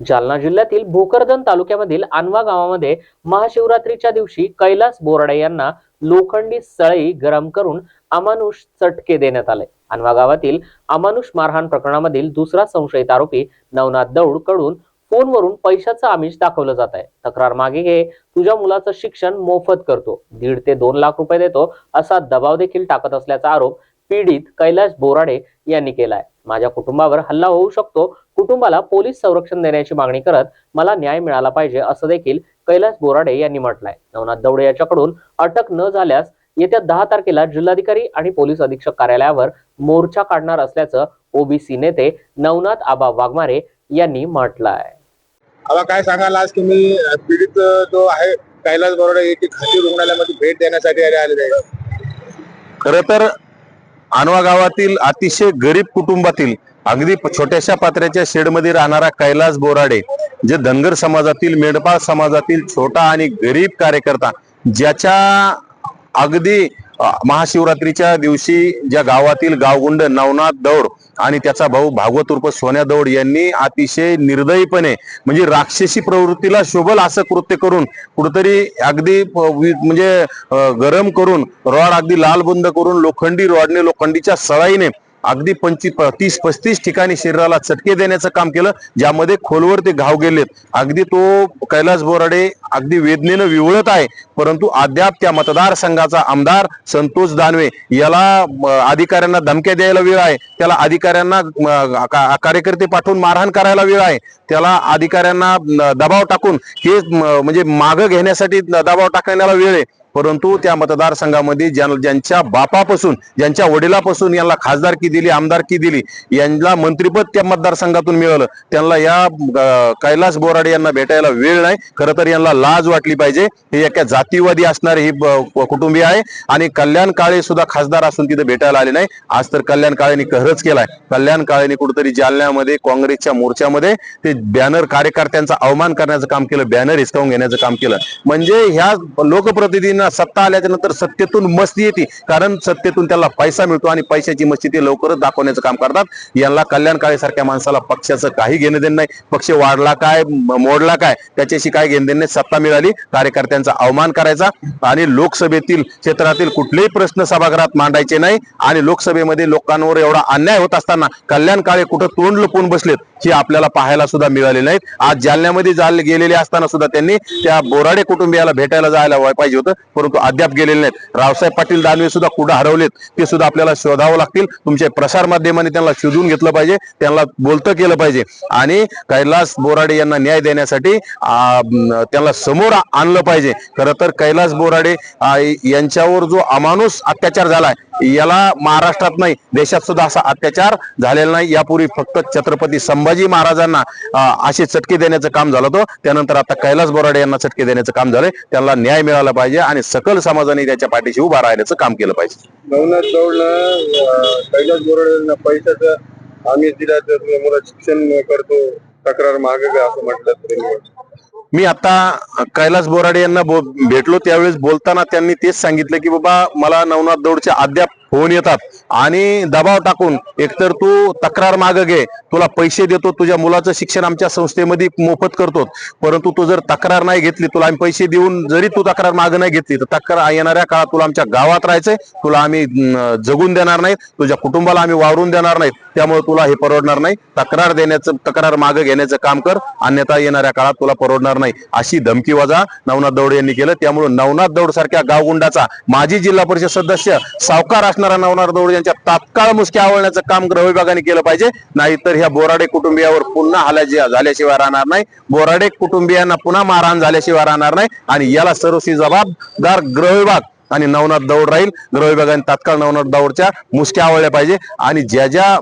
जालना जिल्ह्यातील भोकरदन तालुक्यामधील आणवा गावामध्ये महाशिवरात्रीच्या दिवशी कैलास बोराडे यांना लोखंडी सळई गरम करून अमानुष चटके देण्यात आले. आणवा गावातील अमानुष मारहाण प्रकरणामधील दुसरा संशयित आरोपी नवनाथ दौडकडून फोनवरून पैशाचं आमिष दाखवलं जात आहे. तक्रार मागे घे तुझ्या मुलाचं शिक्षण मोफत करतो. दीड ते दोन लाख रुपये देतो असा दबाव देखील टाकत असल्याचा आरोप पीडित कैलास बोराडे यांनी केलाय. माझ्या कुटुंबावर हल्ला होऊ शकतो. कुटुंबाला पोलीस संरक्षण देण्याची मागणी करत मला न्याय मिळाला पाहिजे असं देखील कैलास बोराडे यांनी म्हटलंय. नवनाथ दौडे याच्याकडून अटक न झाल्यास येत्या दहा तारखेला जिल्हाधिकारी आणि पोलीस अधीक्षक कार्यालयावर मोर्चा काढणार असल्याचं ओबीसी नेते नवनाथ आबा वाघमारे यांनी म्हटलंय. आबा काय सांगाल? आज तुम्ही पीडित जो आहे कैलास बरोडे खाजगी रुग्णालयामध्ये भेट देण्यासाठी आले आलेले आहे खर तर आणवा गावातील अतिशय गरीब कुटुंबातील अगदी छोट्याशा पात्र्याच्या शेडमध्ये राहणारा कैलास बोराडे जे धनगर समाजातील मेंढपाळ समाजातील छोटा आणि गरीब कार्यकर्ता ज्याच्या अगदी महाशिवरात्रीच्या दिवशी ज्या गावातील गावगुंड नवनाथ दौड आणि त्याचा भाऊ भागवत उर्फ सोन्या दौड यांनी अतिशय निर्दयीपणे म्हणजे राक्षसी प्रवृत्तीला शोभल असं कृत्य करून कुठंतरी अगदी म्हणजे गरम करून रॉड अगदी लाल बंद करून लोखंडी रॉडने लोखंडीच्या सळाईने अगदी पंचवीस तीस पस्तीस ठिकाणी शरीराला चटके देण्याचं काम केलं ज्यामध्ये खोलवर ते घाव गेलेत. अगदी तो कैलास बोराडे अगदी वेदनेनं विवळत आहे परंतु अद्याप त्या मतदारसंघाचा आमदार संतोष दानवे याला अधिकाऱ्यांना धमक्या द्यायला वेळ आहे. त्याला अधिकाऱ्यांना का- कार्यकर्ते पाठवून मारहाण करायला वेळ आहे. त्याला अधिकाऱ्यांना दबाव टाकून हे म्हणजे मागं घेण्यासाठी दबाव टाकण्याला वेळ आहे. परंतु त्या मतदारसंघामध्ये ज्या ज्यांच्या बापापासून ज्यांच्या वडिलापासून यांना खासदारकी दिली आमदारकी दिली यांना मंत्रिपद त्या मतदारसंघातून मिळालं. त्यांना या कैलास बोराडे यांना भेटायला वेळ नाही. खरं तर यांना लाज वाटली पाहिजे. हे एका जातीवादी असणारे ही कुटुंबीय आहे. आणि कल्याण काळे सुद्धा खासदार असून तिथे भेटायला आले नाही. आज तर कल्याण काळेंनी कहरच केलाय. कल्याण काळेंनी कुठेतरी जालन्यामध्ये काँग्रेसच्या मोर्चामध्ये ते बॅनर कार्यकर्त्यांचा अवमान करण्याचं काम केलं बॅनर हिसकावून घेण्याचं काम केलं. म्हणजे ह्या लोकप्रतिनिधींना सत्ता आल्याच्यानंतर सत्तेतून मस्ती येते. कारण सत्तेतून त्याला पैसा मिळतो आणि पैशाची मस्ती ते लवकरच दाखवण्याचं काम करतात. यांना कल्याण काळे सारख्या माणसाला पक्षाचं काही घेणं देणं नाही. पक्ष वाढला काय मोडला काय त्याच्याशी काय घेणं देणं नाही. सत्ता मिळाली कार्यकर्त्यांचा अवमान करायचा आणि लोकसभेतील क्षेत्रातील कुठलेही प्रश्न सभागृहात मांडायचे नाही आणि लोकसभेमध्ये लोकांवर एवढा अन्याय होत असताना कल्याण काळे कुठं तोंड लपून बसलेत हे आपल्याला पाहायला सुद्धा मिळाले नाहीत. आज जालन्यामध्ये जाल गेलेले असताना सुद्धा त्यांनी त्या बोराडे कुटुंबियाला भेटायला जायला पाहिजे होतं. परंतु अद्याप गेलेले नाहीत. रावसाहेब पाटील दानवे सुद्धा कुठं हरवलेत ते सुद्धा आपल्याला शोधावं लागतील. तुमच्या प्रसार माध्यमांनी त्यांना शोधून घेतलं पाहिजे त्यांना बोलतं केलं पाहिजे. आणि कैलास बोराडे यांना न्याय देण्यासाठी त्यांना समोर आणलं पाहिजे. खरं तर कैलास बोराडे यांच्यावर जो अमानुष अत्याचार झालाय याला महाराष्ट्रात नाही देशात सुद्धा असा अत्याचार झालेला नाही. यापूर्वी फक्त छत्रपती संभाजी महाराजांना असे चटके देण्याचं काम झालं होतं. त्यानंतर आता कैलास बोराडे यांना चटके देण्याचं काम झालंय. त्यांना न्याय मिळाला पाहिजे आणि सकल समाजाने त्याच्या पाठीशी उभा राहण्याचं काम केलं पाहिजे. नवनाथ दौडनं कैलास बोराडे यांना पैशाचं आम्ही दिला तर शिक्षण करतो तक्रार मागे असं म्हटलं तरी मी आता कैलास बोराडे यांना बो- भेटलो त्यावेळेस बोलताना त्यांनी तेच सांगितलं की बाबा मला नवनाथ दौडचे अद्याप होऊन येतात. आणि दबाव टाकून एकतर तू तक्रार माग घे तुला पैसे देतो तुझ्या मुलाचं शिक्षण आमच्या संस्थेमध्ये मोफत करतो. परंतु तू जर तक्रार नाही घेतली तुला आम्ही पैसे देऊन जरी तू तक्रार माग नाही घेतली तर तक्रार येणाऱ्या काळात तुला आमच्या गावात राहायचंय तुला आम्ही जगून देणार नाही तुझ्या कुटुंबाला आम्ही वावरून देणार नाही त्यामुळे तुला हे परवडणार नाही. तक्रार देण्याचं तक्रार मागं घेण्याचं काम कर अन्यथा येणाऱ्या काळात तुला परवडणार नाही. अशी धमकी वजा नवनाथ दौड यांनी केलं. त्यामुळे नवनाथ दौड सारख्या गावगुंडाचा माजी जिल्हा परिषद सदस्य सावकार असणारा नवनाथ दौड यांच्या तात्काळ मुसक्या आवळण्याचं काम गृह विभागाने केलं पाहिजे. नाहीतर ह्या बोराडे कुटुंबियावर पुन्हा हल्ला झाल्याशिवाय राहणार नाही. बोराडे कुटुंबियांना पुन्हा मारहाण झाल्याशिवाय राहणार नाही. आणि याला सर्वस्वी जबाबदार गृह विभाग आणि नवनाथ दौड राहील. गृह विभागाने तात्काळ नवनाथ दौडच्या मुसक्या आवळल्या पाहिजे. आणि ज्या ज्या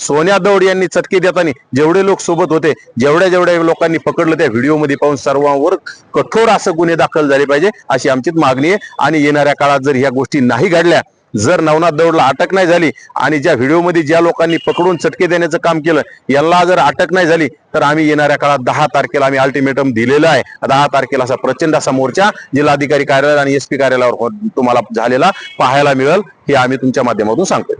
सोन्या दौड यांनी चटके देताना जेवढे लोक सोबत होते जेवढ्या जेवढ्या लोकांनी पकडलं त्या व्हिडिओमध्ये पाहून सर्वांवर कठोर असं गुन्हे दाखल झाले पाहिजे अशी आमची मागणी आहे. आणि येणाऱ्या काळात जर ह्या गोष्टी नाही घडल्या जर नवनाथ दौडला अटक नाही झाली आणि ज्या व्हिडिओमध्ये ज्या लोकांनी पकडून चटके देण्याचं काम केलं याला जर अटक नाही झाली तर आम्ही येणाऱ्या काळात दहा तारखेला आम्ही अल्टिमेटम दिलेलं आहे. दहा तारखेला असा प्रचंड असा मोर्चा जिल्हाधिकारी कार्यालय आणि एसपी कार्यालयावर तुम्हाला झालेला पाहायला मिळेल हे आम्ही तुमच्या माध्यमातून सांगतोय.